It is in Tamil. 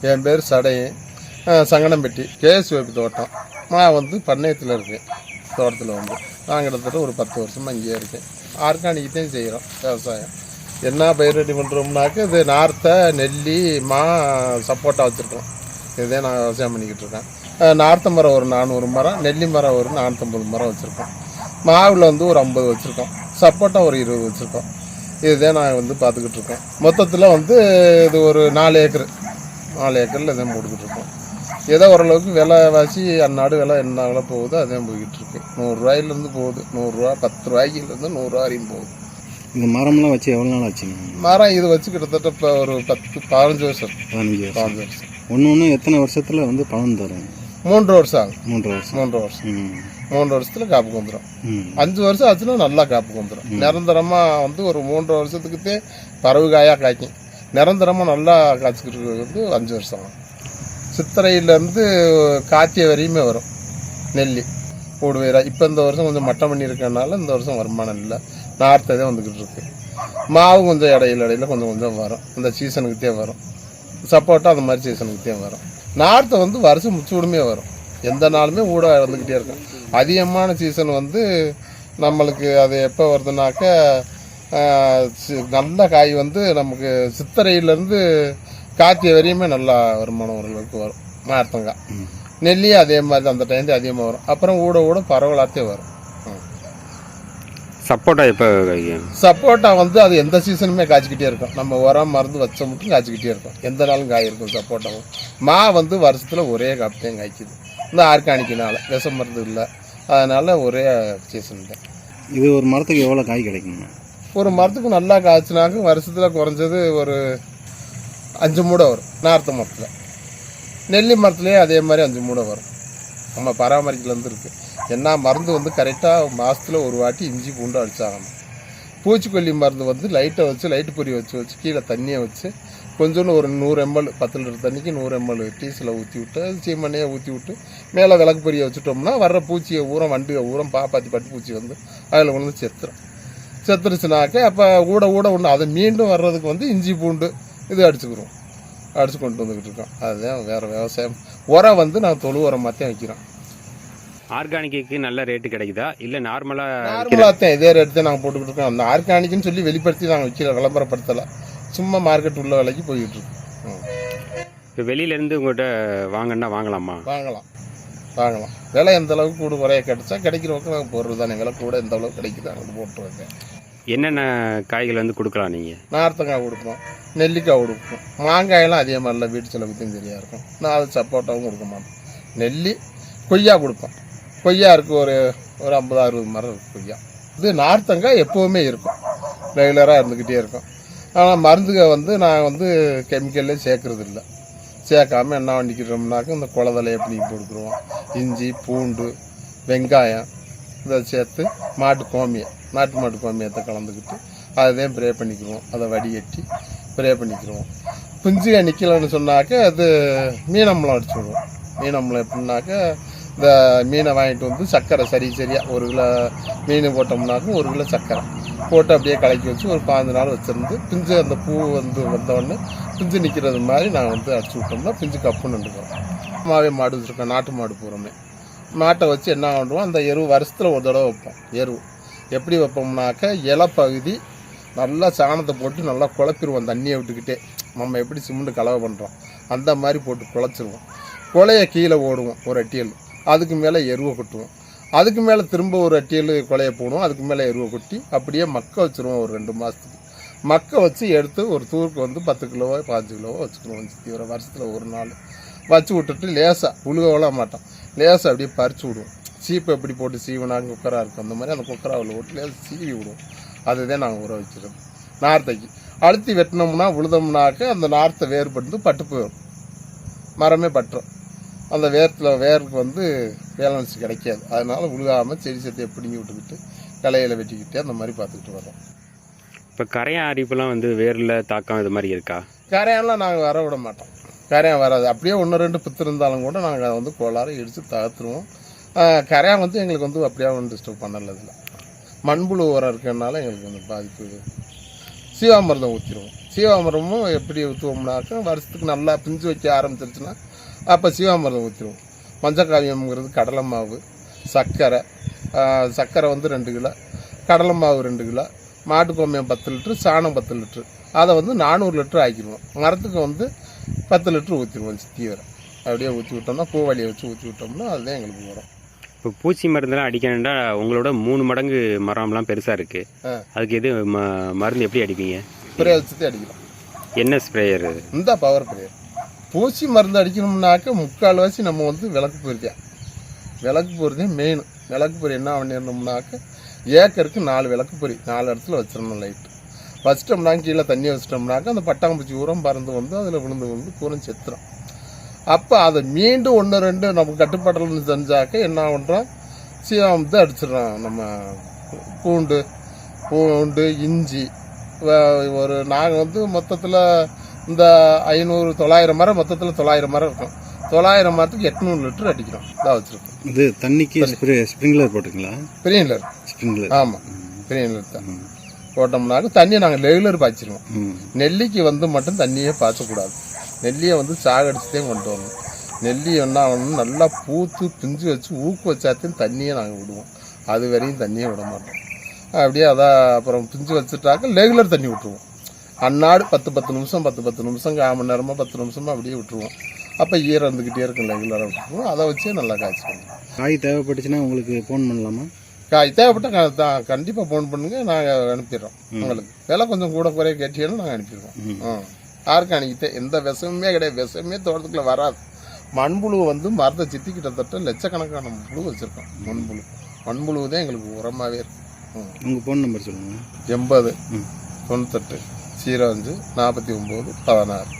என் பேர் சடையன் அஹ் சங்கடம்பட்டி கேஎஸ்ஓபி தோட்டம். நான் வந்து பண்ணையத்தில் இருக்கேன். தோட்டத்தில் வந்து. நான் கிட்டத்தட்ட ஒரு பத்து வருஷமாக இங்கேயே இருக்கேன். ஆர்கானிக் செய்கிறோம் விவசாயம். என்ன பயிர் ரெடி பண்ணுறோம்னாக்க இது நார்த்தை நெல்லி மா சப்போட்டா வச்சுருக்கோம். இதே நான் விவசாயம் பண்ணிக்கிட்டு இருக்கேன். நார்த்த நார்த்தை மரம் ஒரு நானூறு மரம் நெல்லி மரம் ஒரு நானூற்றம்பது மரம் வச்சுருக்கோம். மாவில் வந்து ஒரு ஐம்பது வச்சுருக்கோம். சப்போட்டா ஒரு இருபது வச்சுருக்கோம். இதுதான் நான் வந்து பார்த்துக்கிட்டு இருக்கேன். மொத்தத்தில் வந்து இது ஒரு நாலு ஏக்கர். நாலு ஏக்கரில் இதான் போட்டுக்கிட்டு இருக்கோம். ஏதோ ஓரளவுக்கு விலைவாசி அந்நாடு விலை என்ன விலை போகுதோ அதே போய்கிட்டு இருக்கு. நூறுரூவாயிலேருந்து போகுது. நூறுரூவா பத்து ரூபாய்க்குலேருந்து நூறுரூவா வரையும் போகுது. இந்த மரம்லாம் வச்சு எவ்வளோ நாள் ஆச்சுங்க? மரம் இது வச்சு கிட்டத்தட்ட இப்போ ஒரு பத்து பதினஞ்சு வருஷம். பதினஞ்சு வருஷம். பதினஞ்சு வருஷம். ஒன்று ஒன்று எத்தனை வருஷத்தில் வந்து பலன் தரும்? மூன்று வருஷம் ஆகும். மூன்று வருஷம். மூன்று வருஷம். மூன்று வருஷத்தில் காப்புக்கு வந்துடும் அஞ்சு வருஷம் ஆச்சுன்னா நல்லா காப்புக்கு வந்துடும் நிரந்தரமாக வந்து ஒரு மூன்று வருஷத்துக்குத்தே பறவை காயாக காய்க்கும். நிரந்தரமாக நல்லா காய்ச்சிக்கிட்டு இருக்கிறது வந்து அஞ்சு வருஷம் ஆகும். சித்திரையிலேருந்து காய்ச்சிய வரையுமே வரும். நெல்லி கூடு வேற இப்போ இந்த வருஷம் கொஞ்சம் மட்டம் பண்ணியிருக்கனால இந்த வருஷம் வருமானம் இல்லை. நார்த்தே தான் வந்துக்கிட்டு இருக்கு. மாவு கொஞ்சம் இடையில இடையில கொஞ்சம் கொஞ்சம் வரும். இந்த சீசனுக்குத்தே வரும். சப்போட்டா அந்த மாதிரி சீசனுக்குத்தே வரும். நார்த்தை வந்து வருஷம் முச்சூடுமே வரும். எந்த நாளுமே ஊட வந்துக்கிட்டே இருக்கும். அதிகமான சீசன் வந்து நம்மளுக்கு அது எப்போ வருதுனாக்க நல்ல காய் வந்து நமக்கு சித்திரையிலேருந்து காய்ச்சி வரையுமே நல்லா வருமானம் ஓரளவுக்கு வரும். நார்த்தங்காய். நெல்லி அதே மாதிரி அந்த டைம் அதிகமாக வரும். அப்புறம் ஊட ஊட பரவலாத்தே வரும். சப்போட்டா எப்போ காய்க்கும்? சப்போட்டா வந்து அது எந்த சீசனுமே காய்ச்சிக்கிட்டே இருக்கும். நம்ம உரம் மருந்து வச்ச மட்டும் காய்ச்சிக்கிட்டே இருக்கும். எந்த நாளும் காய் இருக்கும் சப்போட்டாவும் மா வந்து வருஷத்தில் ஒரே காப்பியும் காய்க்குது. இந்த ஆர்கானிக்கினால விஷ மருந்து இல்லை. அதனால ஒரே சீசன் தான். இது ஒரு மரத்துக்கு எவ்வளோ காய் கிடைக்குங்க? ஒரு மரத்துக்கு நல்லா காய்ச்சினாக்க வருஷத்தில் குறைஞ்சது ஒரு அஞ்சு மூடை வரும். நார்த்த மரத்தில். நெல்லி மரத்துலேயே அதே மாதிரி அஞ்சு மூடை வரும். நம்ம பராமரிக்கலேருந்து இருக்குது என்ன மருந்து வந்து கரெக்டாக மாதத்தில் ஒரு வாட்டி இஞ்சி பூண்டு அடித்தாகணும் பூச்சிக்கொல்லி மருந்து வந்து லைட்டை வச்சு லைட்டு பொறி வச்சு வச்சு கீழே தண்ணியை வச்சு கொஞ்சோண்டு ஒரு நூறு எம்எல் பத்து லிட்டர் தண்ணிக்கு நூறு எம்எல் டீசலை ஊற்றி விட்டு அது சீமண்ணையை ஊற்றி விட்டு மேலே விளக்கு பொரியை வச்சுட்டோம்னா வர்ற பூச்சியை ஊரம் வண்டியை ஊரம் பாப்பாத்தி பட்டு பூச்சி வந்து அதில் கொண்டு வந்து செத்துரும். செத்துருச்சுனாக்க அப்போ ஊட ஊட ஒன்று அதை மீண்டும் வர்றதுக்கு வந்து இஞ்சி பூண்டு இது அடிச்சுக்கிறோம் அடிச்சு கொண்டு வந்துக்கிட்டு இருக்கோம். அதுதான் வேறு விவசாயம். உரம் வந்து நான் தொழு உரம் மாற்றியும் வைக்கிறோம் ஆர்கானிக்கு நல்ல ரேட்டு கிடைக்குதா? இல்லை நார்மலாக நார்மலாக தான் இதே ரேட் தான் நாங்கள் போட்டுக்கிட்டு இருக்கோம் அந்த ஆர்கானிக்னு சொல்லி வெளிப்படுத்தி நாங்கள் வைக்கல விளம்பரப்படுத்தலை. சும்மா மார்க்கெட் உள்ள விலைக்கு போய்கிட்டு இருக்கோம். இப்போ வெளியிலேருந்து உங்கள்கிட்ட வாங்கன்னா வாங்கலாமா? வாங்கலாம். வாங்கலாம். விலை எந்த அளவுக்கு கூட குறைய கிடைச்சா கிடைக்கிறவங்க நாங்கள் போடுறது தானே விலை கூட எந்த அளவுக்கு கிடைக்குது அங்கே போட்டுருவாங்க. என்னென்ன காய்கள் வந்து கொடுக்கலாம் நீங்கள் நார்த்தங்காய் கொடுப்போம் நெல்லிக்காய் கொடுப்போம். மாங்காயெல்லாம் அதே மாதிரி இல்லை வீட்டு செலவுக்கும் சரியாக இருக்கும். நான் அது சப்போட்டாவும் கொடுக்க மாட்டேன் நெல்லி கொய்யா கொடுப்போம். கொய்யா இருக்குது ஒரு ஒரு ஐம்பது அறுபது மரம் இருக்குது கொய்யா. இது நார்த்தங்காய் எப்போவுமே இருக்கும். ரெகுலராக இருந்துக்கிட்டே இருக்கும். ஆனால் மருந்துக வந்து நான் வந்து கெமிக்கல்லே சேர்க்கறது இல்லை சேர்க்காம என்ன பண்ணிக்கிறோம்னாக்க இந்த குளதலை எப்படி கொடுக்குறோம் இஞ்சி பூண்டு வெங்காயம் இதை சேர்த்து மாட்டு கோமியம் நாட்டு மாட்டு கோமியத்தை கலந்துக்கிட்டு அதையும் ப்ரே பண்ணிக்கிறோம் அதை வடிகட்டி ப்ரே பண்ணிக்கிறோம் பிஞ்சு நிற்கலன்னு சொன்னாக்க அது மீனம்பளம் அடிச்சு விடுவோம் மீனம்பளம் எப்படின்னாக்க இந்த மீனை வாங்கிட்டு வந்து சர்க்கரை சரி சரியாக ஒரு கிலோ மீன் போட்டோம்னாக்கும் ஒரு கிலோ சர்க்கரை போட்டு அப்படியே கலக்கி வச்சு ஒரு பாஞ்சு நாள் வச்சுருந்து பிஞ்சு அந்த பூ வந்து வந்தோடனே பிஞ்சு நிற்கிறது மாதிரி நாங்கள் வந்து அடிச்சு விட்டோம்னா பிஞ்சு கப்புன்னு நின்றுக்கிறோம் மாவே மாடு வச்சுருக்கோம் நாட்டு மாடு பூரமே. மாட்டை வச்சு என்ன பண்ணுவோம்? அந்த எரு வருஷத்தில் ஒரு தடவை வைப்போம். எரு. எப்படி வைப்போம்னாக்க இலை பகுதி நல்லா சாணத்தை போட்டு நல்லா குழப்பிடுவோம் தண்ணியை விட்டுக்கிட்டே. நம்ம எப்படி சிமெண்ட் கலவை பண்ணுறோம் அந்த மாதிரி போட்டு குழச்சிருவோம். குலைய கீழே ஓடுவோம் ஒரு அட்டியல். அதுக்கு மேலே எருவை கொட்டுவோம். அதுக்கு மேலே திரும்ப ஒரு அட்டியல் குலைய போடுவோம். அதுக்கு மேலே எருவை கொட்டி அப்படியே மக்க வச்சுருவோம் ஒரு ரெண்டு மாதத்துக்கு மக்க வச்சு எடுத்து ஒரு தூருக்கு வந்து பத்து கிலோவோ பாஞ்சு கிலோவோ வச்சுக்கணும். தீவிர வருஷத்தில் ஒரு நாள். வச்சு விட்டுட்டு லேசாக உழுகவெல்லாம் மாட்டோம் லேசாக அப்படியே பறிச்சு விடுவோம். சீப்பை எப்படி போட்டு சீவனாங்க குக்கராக இருக்கும். அந்த மாதிரி அந்த குக்கராவில் போட்டு லேசாக சீவி விடுவோம். அதுதான் நாங்கள் உர வைக்கிறது நார்த்தைக்கு. அழுத்தி வெட்டினோம்னா உழுதோம்னாக்க அந்த நார்த்தை வேறுபட்டு பட்டு போயிடும் மரமே பட்டுரும். அந்த வேர்த்தில் வேருக்கு வந்து பேலன்ஸ் கிடைக்காது. அதனால உழுகாமல் செடி சத்தையை பிடுங்கி விட்டுக்கிட்டு கிளையில வெட்டிக்கிட்டு அந்த மாதிரி பார்த்துக்கிட்டு வரோம் இப்போ கரையான் அரிப்புலாம் வந்து வேரில் தாக்கம் இது மாதிரி இருக்கா? கரையான்லாம் நாங்கள் வர விட மாட்டோம். கரையான் வராது. அப்படியே ஒன்று ரெண்டு பித்து இருந்தாலும் கூட நாங்கள் அதை வந்து கோளாறு இடித்து தகர்த்துருவோம். கரையான் வந்து எங்களுக்கு வந்து அப்படியே ஒன்றும் டிஸ்டர்ப் பண்ணலை இதில். மண்புழு உரம் இருக்கிறதுனால எங்களுக்கு வந்து பாதிப்பு. சீவாமிரதம் ஊற்றிடுவோம் சீவாமிரதமும் எப்படி ஊற்றுவோம்னாக்கா வருஷத்துக்கு நல்லா பிஞ்சு வைக்க ஆரம்பிச்சிருச்சுன்னா அப்போ சீவாமிரதம் ஊற்றிடுவோம் மஞ்சக்காவியம்ங்கிறது கடலை மாவு சர்க்கரை. சர்க்கரை வந்து ரெண்டு கிலோ கடலை மாவு ரெண்டு கிலோ மாட்டுக்கோமியம் பத்து லிட்ரு சாணம் பத்து லிட்ரு அதை வந்து நானூறு லிட்ரு ஆக்கிடுவோம். மரத்துக்கு வந்து பத்து லிட்டர் ஊற்றிடுவோம் தீவிரம் அப்படியே ஊற்றி விட்டோம்னா பூவாளியை வச்சு ஊற்றி விட்டோம்னா அதுதான் எங்களுக்கு வரும். இப்போ பூச்சி மருந்தெல்லாம் அடிக்கணும்னா உங்களோட மூணு மடங்கு மரம்லாம் பெருசாக இருக்குது. அதுக்கு எது ம மருந்து எப்படி அடிப்பீங்க? ஸ்ப்ரே வச்சுட்டு அடிக்கலாம் என்ன ஸ்ப்ரேயர் இந்த பவர் ஸ்ப்ரே பூச்சி மருந்து அடிக்கணும்னாக்க முக்கால்வாசி நம்ம வந்து விளக்கு பொருத்தியா விளக்கு பொருத்தி மெயின் விளக்கு பொறி என்ன பண்ணிடணும்னாக்க ஏக்கருக்கு நாலு விளக்கு பொறி நாலு இடத்துல வச்சிடணும் லைட்டு வச்சிட்டோம்னா கீழே தண்ணி வச்சிட்டோம்னாக்க அந்த பட்டாம்பூச்சி உரம் பறந்து வந்து அதில் விழுந்து விழுந்து பூரம் செத்துரும். அப்போ அதை மீண்டும் ஒன்று ரெண்டு நம்ம கட்டுப்பாட்டில்னு செஞ்சாக்க என்ன பண்ணுறோம் சீவாமத்தை அடிச்சிடுறோம் நம்ம பூண்டு பூண்டு இஞ்சி. ஒரு நாங்கள் வந்து மொத்தத்தில் இந்த ஐநூறு தொள்ளாயிரம் மரம் மொத்தத்தில் தொள்ளாயிரம் மரம் இருக்கும். தொள்ளாயிரம் மரத்துக்கு எட்நூறு லிட்டர் அடிக்கிறோம். இதாக வச்சுருக்கோம். இது தண்ணிக்கு ஸ்ப்ரே ஸ்ப்ரிங்க்லர் போட்டுங்களா பெரியலர் ஸ்ப்ரிங்க்லர் ஆமாம் பெரியலர் தான். போட்டோம்னாக்க தண்ணியை நாங்கள் ரெகுலர் பாய்ச்சிருவோம். நெல்லிக்கு வந்து மட்டும் தண்ணியே பாய்ச்சக்கூடாது. நெல்லியை வந்து சாகடிச்சுட்டே கொண்டு வரணும். நெல்லி என்ன ஆகணும் நல்லா பூத்து பிஞ்சு வச்சு ஊக்கு வச்சாத்தையும் தண்ணியை நாங்கள் விடுவோம். அது வரையும் தண்ணியை விட மாட்டோம். அப்படியே அதான் அப்புறம் பிஞ்சு வச்சுட்டாக்க ரெகுலர் தண்ணி விட்டுருவோம். அன்னாடு பத்து பத்து நிமிஷம் பத்து பத்து நிமிஷம் கால் மணி நேரமாக பத்து நிமிஷமாக அப்படியே விட்டுருவோம். அப்போ ஈரம் இருந்துக்கிட்டே இருக்கும் ரெகுலராக விட்டுருவோம். அதை வச்சே நல்லா காய்ச்சிக்கணும். காய் தேவைப்பட்டுச்சுன்னா உங்களுக்கு ஃபோன் பண்ணலாமா? தான் கண்டிப்பாக ஃபோன் பண்ணுங்க. நாங்கள் அனுப்பிடுறோம். உங்களுக்கு. விலை கொஞ்சம் கூட குறைய கேட்டீங்கன்னா நாங்கள் அனுப்பிடுவோம். ம். ஆ. ஆர்கானிக்கிட்ட எந்த விஷமுமே கிடையாது. விஷமே தோட்டத்துக்குள்ள வராது. மண்புழு வந்து மரத்தை சுற்றி கிட்டத்தட்ட லட்சக்கணக்கான புழு வச்சுருக்கோம். மண்புழு. மண்புழு தான் எங்களுக்கு உரமாகவே இருக்கு. ம். உங்கள் ஃபோன் நம்பர் சொல்லுங்கள் எண்பது. தொண்ணூத்தெட்டு ஜீரோ அஞ்சு நாற்பத்தி ஒம்பது பதினாறு.